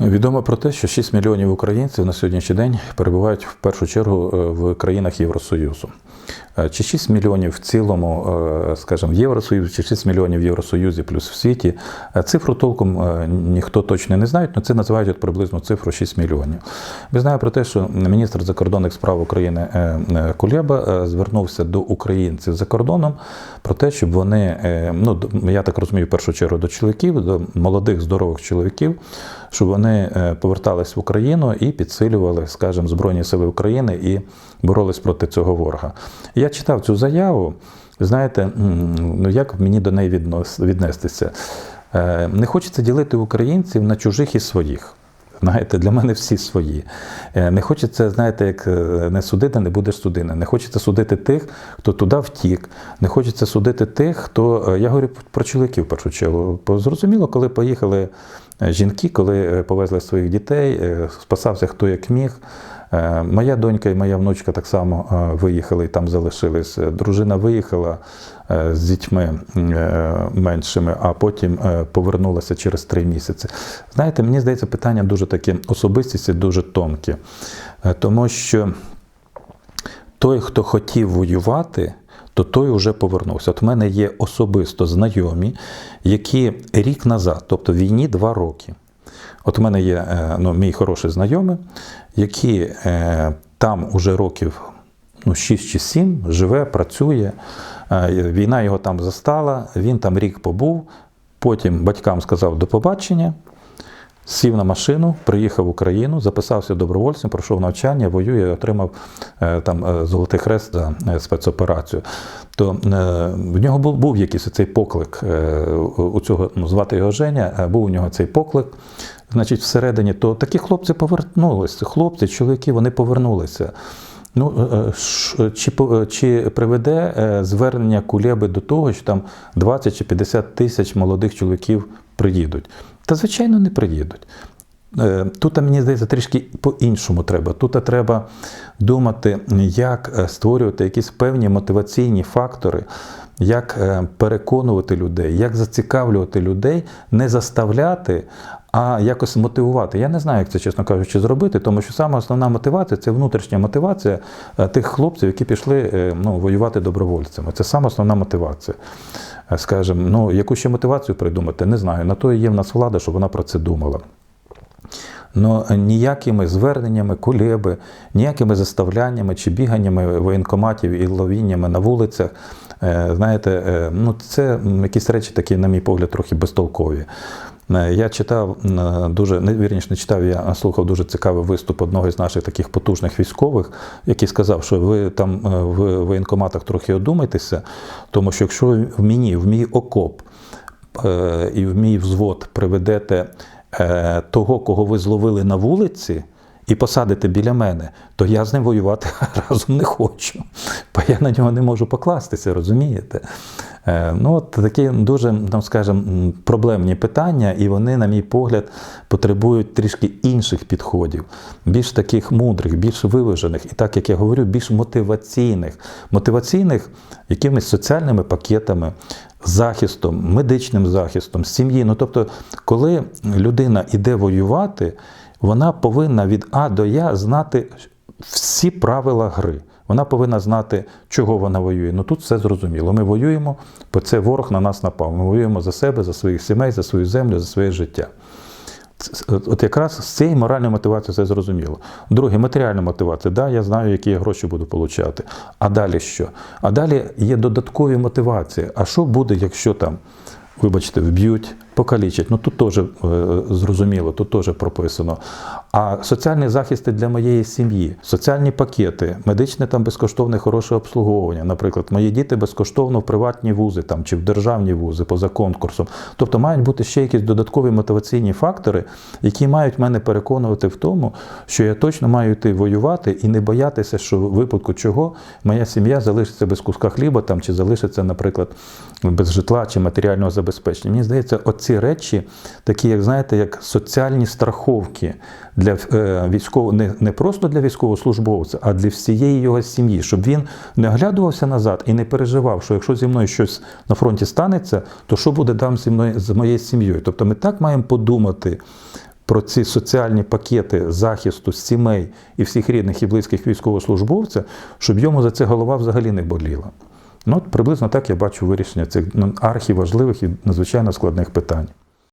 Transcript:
Відомо про те, що 6 мільйонів українців на сьогоднішній день перебувають в першу чергу е, в країнах Євросоюзу. Е, Чи 6 мільйонів в цілому, е, скажімо, в Євросоюзі, чи 6 мільйонів в Євросоюзі плюс в світі. Е, Цифру толком ніхто точно не знає, але це називають от приблизно цифру 6 мільйонів. Ми знаємо про те, що міністр закордонних справ України Кулеба е, звернувся до українців за кордоном про те, щоб вони, ну я так розумію, в першу чергу до чоловіків, до молодих здорових чоловіків, щоб вони повертались в Україну і підсилювали, скажімо, Збройні Сили України і боролись проти цього ворога. Я читав цю заяву. Знаєте, ну як мені до неї віднестися? Е, Не хочеться ділити українців на чужих і своїх. Знаєте, для мене всі свої. Е, Не хочеться, знаєте, як е, не судити, не будеш судини. Не хочеться судити тих, хто туди втік. Не хочеться судити тих, хто. Я говорю про чоловіків в першу чергу. Зрозуміло, коли поїхали жінки, коли повезли своїх дітей, спасався хто як міг. Е, Моя донька і моя внучка так само е, виїхали і там залишились. Е, Дружина виїхала з дітьми меншими, а потім повернулася через три місяці. Знаєте, мені здається, питання дуже таке особистісті, дуже тонкі. Е, Тому що той, хто хотів воювати, то той вже повернувся. От в мене є особисто знайомі, які рік назад, тобто війні два роки. От у мене є е, ну, мій хороший знайомий, який е, там уже років ну, 6 чи 7 живе, працює. Е, Війна його там застала, він там рік побув, потім батькам сказав до побачення. Сів на машину, приїхав в Україну, записався добровольцем, пройшов навчання, воює, отримав там золотий хрест за спецоперацію. То в нього був, був якийсь цей поклик у цього ну, звати його Женя, був у нього цей поклик. Значить, всередині, то такі хлопці повернулися. Хлопці, чоловіки, вони повернулися. Ну, е, чи, чи приведе е, звернення Кулеби до того, що там 20 чи 50 тисяч молодих чоловіків приїдуть? Та, звичайно, не приїдуть. Е, Тут, мені здається, трішки по-іншому треба. Тут треба думати, як е, створювати якісь певні мотиваційні фактори, як е, переконувати людей, як зацікавлювати людей, не заставляти, а якось мотивувати. Я не знаю, як це, чесно кажучи, зробити, тому що саме основна мотивація це внутрішня мотивація тих хлопців, які пішли ну, воювати добровольцями. Це саме основна мотивація. Скажімо, ну, яку ще мотивацію придумати, не знаю. На то є в нас влада, щоб вона про це думала. Но ніякими зверненнями кулеби, ніякими заставляннями чи біганнями воєнкоматів і ловіннями на вулицях, е, знаєте, е, ну це якісь речі такі, на мій погляд, трохи безтолкові. Е, Я читав дуже не вірніше, не читав, я слухав дуже цікавий виступ одного з наших таких потужних військових, який сказав, що ви там в воєнкоматах трохи одумайтеся, тому що якщо в мені, в мій окоп і в мій взвод приведете того, кого ви зловили на вулиці, і посадите біля мене, то я з ним воювати разом не хочу. Бо я на нього не можу покластися, розумієте? Е, Ну, от такі дуже, там, скажімо, проблемні питання, і вони, на мій погляд, потребують трішки інших підходів, більш таких мудрих, більш виважених, і так як я говорю, більш мотиваційних, мотиваційних якимись соціальними пакетами, захистом, медичним захистом, сім'ї. Ну, тобто, коли людина іде воювати, вона повинна від А до Я знати всі правила гри. Вона повинна знати, чого вона воює. Ну тут все зрозуміло. Ми воюємо, бо це ворог на нас напав. Ми воюємо за себе, за своїх сімей, за свою землю, за своє життя. От якраз з цієї моральної мотивації все зрозуміло. Друге, матеріальна мотивація. Да, я знаю, які я гроші буду отримати. А далі що? А далі є додаткові мотивації. А що буде, якщо там, вибачте, вб'ють, покалічать? Ну тут теж е, зрозуміло, тут теж прописано. А соціальні захисти для моєї сім'ї, соціальні пакети, медичне там безкоштовне хороше обслуговування. Наприклад, мої діти безкоштовно в приватні вузи там, чи в державні вузи поза конкурсом. Тобто мають бути ще якісь додаткові мотиваційні фактори, які мають мене переконувати в тому, що я точно маю йти воювати і не боятися, що в випадку чого моя сім'я залишиться без куска хліба там, чи залишиться, наприклад, без житла чи матеріального забезпечення. Мені здається, оці речі, такі, як знаєте, як соціальні страховки для е, військового, не, не просто для військовослужбовця, а для всієї його сім'ї, щоб він не оглядувався назад і не переживав, що якщо зі мною щось на фронті станеться, то що буде там зі мною з моєю сім'єю? Тобто ми так маємо подумати про ці соціальні пакети захисту сімей і всіх рідних і близьких військовослужбовця, щоб йому за це голова взагалі не боліла. Ну, от приблизно так я бачу вирішення цих ну, архіважливих і надзвичайно складних питань.